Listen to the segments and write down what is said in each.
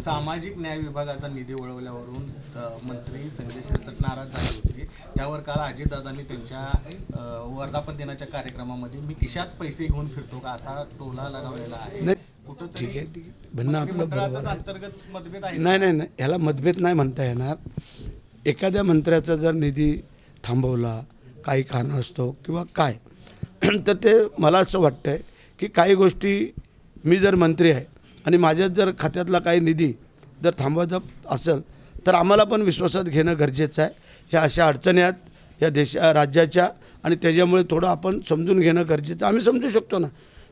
सामाजिक न्याय विभागाचा निधी वळवल्यावरून मंत्री संजय शिरसाट नाराज झाले होते. त्यावर काल अजितदादांनी त्यांच्या वर्धापन दिनाच्या कार्यक्रमामध्ये मी खिशात पैसे घेऊन फिरतो का? असा टोला लगावलेला आहे. ठीक आहे म्हणणं आपलं. अंतर्गत मतभेद आहे नाही नाही नाही. ह्याला मतभेद नाही म्हणता येणार. एखाद्या मंत्र्याचा जर निधी थांबवला काही कारण असतो किंवा काय तर ते मला असं वाटतं आहे की काही गोष्टी मी जर मंत्री आहे आणि माझ्या जर खात्यातला काही निधी जर थांबवायचा असेल तर आम्हाला पण विश्वासात घेणं गरजेचं आहे. ह्या अशा अडचणी आहेत या देशा राज्याच्या आणि त्याच्यामुळे थोडं आपण समजून घेणं गरजेचं आम्ही समजू शकतो ना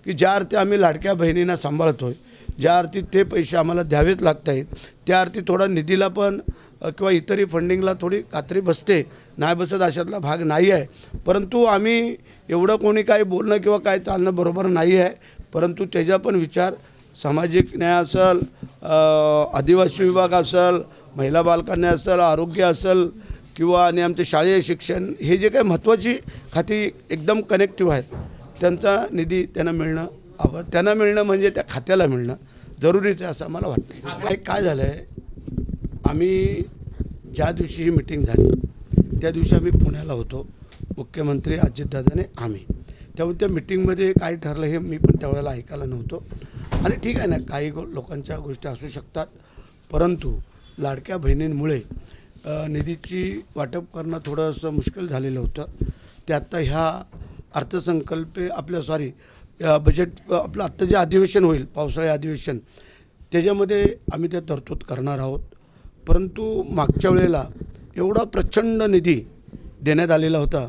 की ज्या अर्थी आम्ही लाडक्या बहिणींना सांभाळतो आहे ज्या अर्थी ते पैसे आम्हाला द्यावेच लागत आहेत त्या अर्थी थोडा निधीला पण किंवा इतरही फंडिंगला थोडी कात्री बसते. नाही बसत अशातला भाग नाही आहे. परंतु आम्ही एवढं कोणी काही बोलणं किंवा काय चालणं बरोबर नाही आहे. परंतु त्याचा पण विचार सामाजिक न्याय असेल आदिवासी विभाग असेल महिला बालकन्या असेल आरोग्य असेल किंवा आणि आमचे शालेय शिक्षण हे जे काही महत्त्वाची खाती एकदम कनेक्टिव्ह आहेत त्यांचा निधी त्यांना मिळणं आव त्यांना मिळणं म्हणजे त्या खात्याला मिळणं जरुरीचं आहे असं मला वाटतं एक काय झालं आहे आम्ही ज्या दिवशी ही मिटिंग झाली त्या दिवशी आम्ही पुण्याला होतो मुख्यमंत्री अजितदादाने आम्ही. त्यामुळे त्या मिटिंगमध्ये काय ठरलं हे मी पण त्यावेळेला ऐकायला नव्हतो. आणि ठीक आहे ना काही गो लोकांच्या गोष्टी असू शकतात. परंतु लाडक्या बहिणींमुळे निधीची वाटप करणं थोडंसं मुश्किल झालेलं होतं. ते आत्ता ह्या अर्थसंकल्पे आपल्या सॉरी बजेट आपलं आत्ता जे अधिवेशन होईल पावसाळी अधिवेशन त्याच्यामध्ये आम्ही त्या तरतूद करणार आहोत. परंतु मागच्या वेळेला एवढा प्रचंड निधी देण्यात आलेला होता.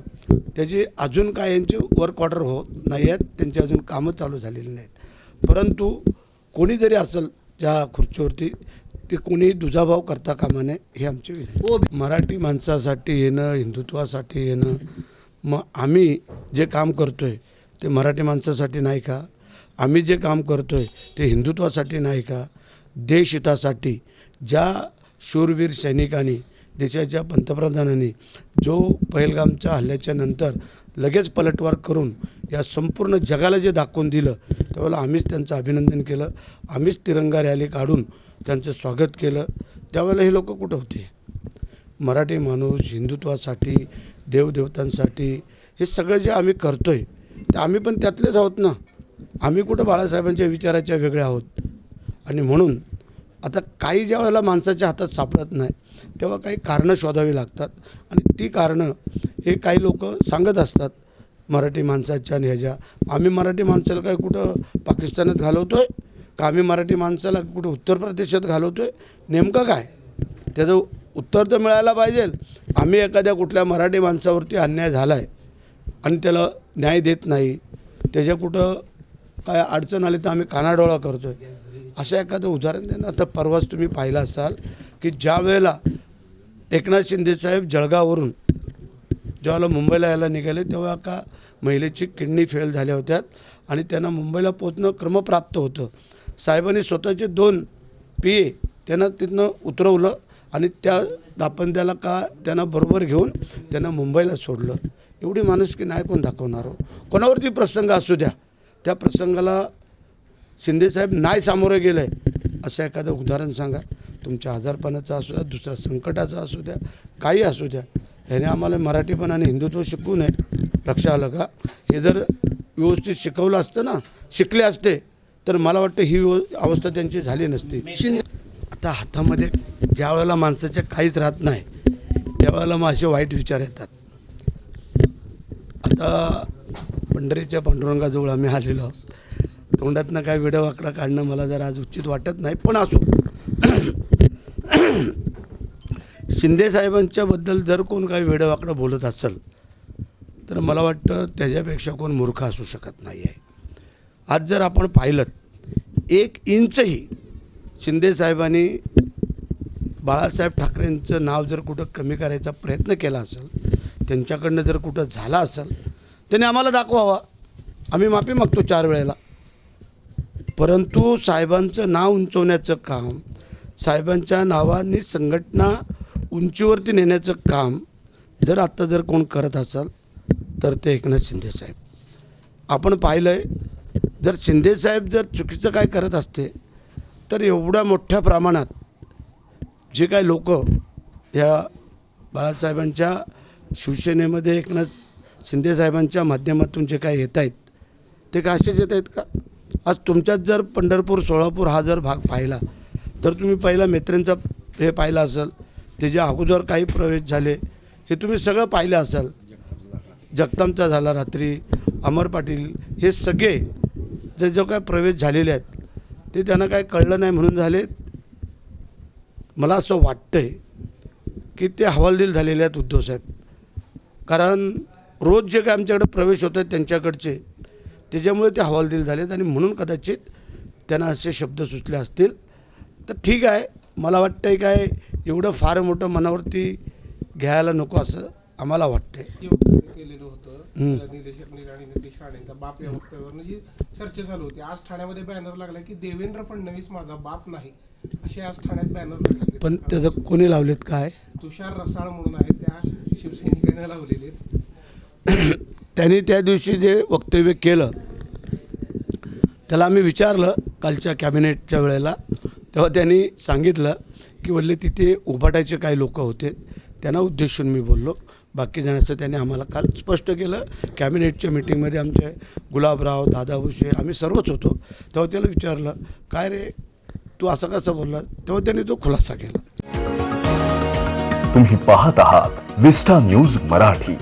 त्याची अजून काय यांचे वर्क ऑर्डर होत नाही आहेत त्यांची अजून कामं चालू झालेली नाहीत. परंतु कोणी जरी असेल ज्या खुर्चीवरती ते कोणीही दुजाभाव करता कामा नये हे आमची विनंती मराठी माणसासाठी येणं हिंदुत्वासाठी येणं मग आम्ही जे काम करतो आहे ते मराठी माणसासाठी नाही का? आम्ही जे काम करतो आहे ते हिंदुत्वासाठी नाही का? देशहितासाठी ज्या शूरवीर सैनिकांनी देशाच्या पंतप्रधानांनी जो पहलगामच्या हल्ल्याच्या नंतर लगेच पलटवार करून या संपूर्ण जगाला जे दाखवून दिलं त्यावेळेला आम्हीच त्यांचं अभिनंदन केलं. आम्हीच तिरंगा रॅली काढून त्यांचं स्वागत केलं. त्यावेळेला हे लोक कुठं होते? मराठी माणूस हिंदुत्वासाठी देवदेवतांसाठी हे सगळं जे आम्ही करतो आहे ते आम्ही पण त्यातलेच आहोत ना? आम्ही कुठं बाळासाहेबांच्या विचाराच्या वेगळ्या आहोत? आणि म्हणून आता काही ज्या वेळेला माणसाच्या हातात सापडत नाही तेव्हा काही कारणं शोधावी लागतात. आणि ती कारणं हे काही लोक सांगत असतात मराठी माणसाच्या आणि ह्याच्या. आम्ही मराठी माणसाला काय कुठं पाकिस्तानात घालवतो आहे का आम्ही मराठी माणसाला कुठं उत्तर प्रदेशात घालवतो आहे नेमकं काय? त्याचं उत्तर तर मिळायला पाहिजे. आम्ही एखाद्या कुठल्या मराठी माणसावरती अन्याय झाला आहे आणि त्याला न्याय देत नाही त्याच्या कुठं काय अडचण आली तर आम्ही कानाडोळा करतो आहे असं एखादं उदाहरण देणं आता परवाच तुम्ही पाहिलं असाल की ज्या वेळेला एकनाथ शिंदेसाहेब जळगाववरून जेव्हा मुंबईला यायला निघाले तेव्हा का महिलेची किडनी फेल झाल्या होत्या आणि त्यांना मुंबईला पोचणं क्रमप्राप्त होतं. साहेबांनी स्वतःचे दोन पी ए त्यांना तिथनं उतरवलं आणि त्या दापंद्याला का त्यांना बरोबर घेऊन त्यांना मुंबईला सोडलं. एवढी माणुसकी नाही कोण दाखवणार हो? कोणावरती प्रसंग असू द्या. त्या प्रसंगाला शिंदेसाहेब नाही सामोरं गेलं आहे असं एखादं उदाहरण सांगा. तुमच्या आजारपणाचं असू द्या दुसऱ्या संकटाचं असू द्या काही असू द्या. ह्याने आम्हाला मराठीपण आणि हिंदुत्व शिकवू नये. लक्षात आलं का? हे जर व्यवस्थित शिकवलं असतं ना शिकले असते तर मला वाटतं ही अवस्था त्यांची झाली नसती. आता हातामध्ये ज्या वेळेला माणसाच्या काहीच राहत नाही त्यावेळेला मग असे वाईट विचार येतात. आता पंढरीच्या पांडुरंगाजवळ आम्ही आलेलो. आहोत तोंडातनं काय वेडं वाकडा काढणं मला जरा आज उचित वाटत नाही पण असो. शिंदे साहेबांच्याबद्दल जर कोण काही वेडं वाकडं बोलत असेल तर मला वाटतं त्याच्यापेक्षा कोण मूर्ख असू शकत नाही आहे आज जर आपण पाहिलं एक इंचही शिंदे साहेबांनी बाळासाहेब ठाकरेंचं नाव जर कुठं कमी करायचा प्रयत्न केला असेल त्यांच्याकडनं जर कुठं झाला असेल त्याने आम्हाला दाखवावा. आम्ही माफी मागतो चार वेळेला. परंतु साहेबांचं नाव उंचवण्याचं काम साहेबांच्या नावाने संघटना उंचीवरती नेण्याचं काम जर आत्ता जर कोण करत असाल तर ते एकनाथ शिंदेसाहेब आपण पाहिलं आहे जर शिंदेसाहेब जर चुकीचं काय करत असते तर एवढ्या मोठ्या प्रमाणात जे काय लोक या बाळासाहेबांच्या शिवसेनेमध्ये एकनाथ शिंदेसाहेबांच्या माध्यमातून जे काही येत आहेत ते का असेच येत आहेत का? आज तुमच्यात जर पंढरपूर सोलापूर हा जर भाग पाहिला तर तुम्ही पहिला मेत्रेंचा हे पाहिलं असेल त्याच्या अगोदर काही प्रवेश झाले हे तुम्ही सगळं पाहिलं असाल. जगतामचा झाला रात्री अमर पाटील हे सगळे जे जो काय प्रवेश झालेले आहेत ते त्यांना काय कळलं नाही म्हणून झाले. मला असं वाटतंय की ते हवालदिल झालेले आहेत उद्धवसाहेब कारण रोज जे काय आमच्याकडे प्रवेश होत आहेत त्यांच्याकडचे त्याच्यामुळे ते हवालदिल झालेत आणि म्हणून कदाचित त्यांना असे शब्द सुचले असतील. तर ठीक आहे. मला वाटतंय काय एवढं फार मोठं मनावरती घ्यायला नको असं आम्हाला वाटतंय. केलेलं होतं. निलेश निलेश आणि नितेश राणेंचा बाप या वक्तव्यावरनं जी चर्चा चालू होती. आज ठाण्यामध्ये बॅनर लागला की देवेंद्र फडणवीस माझा बाप नाही. असे आज ठाण्यात बॅनर लागले. पण त्याचं कोणी लावलेत काय? तुषार रसाळ म्हणून आहेत त्या शिवसैनिकांना लावलेले. त्यांनी त्या दिवशी जे वक्तव्य केलं त्याला आम्ही विचारलं कालच्या कॅबिनेटच्या वेळेला. तेव्हा त्यांनी सांगितलं की वल्ले तिथे उभाटायचे काही लोक होते त्यांना उद्देशून मी बोललो. बाकी जणांचं त्यांनी आम्हाला काल स्पष्ट केलं. कॅबिनेटच्या मिटिंगमध्ये आमचे गुलाबराव दादा भुसे आम्ही सर्वच होतो. तेव्हा त्याला विचारलं काय रे तू असं कसं बोलला? तेव्हा त्यांनी तो खुलासा केला. तुम्ही पाहत आहात विस्टा न्यूज मराठी.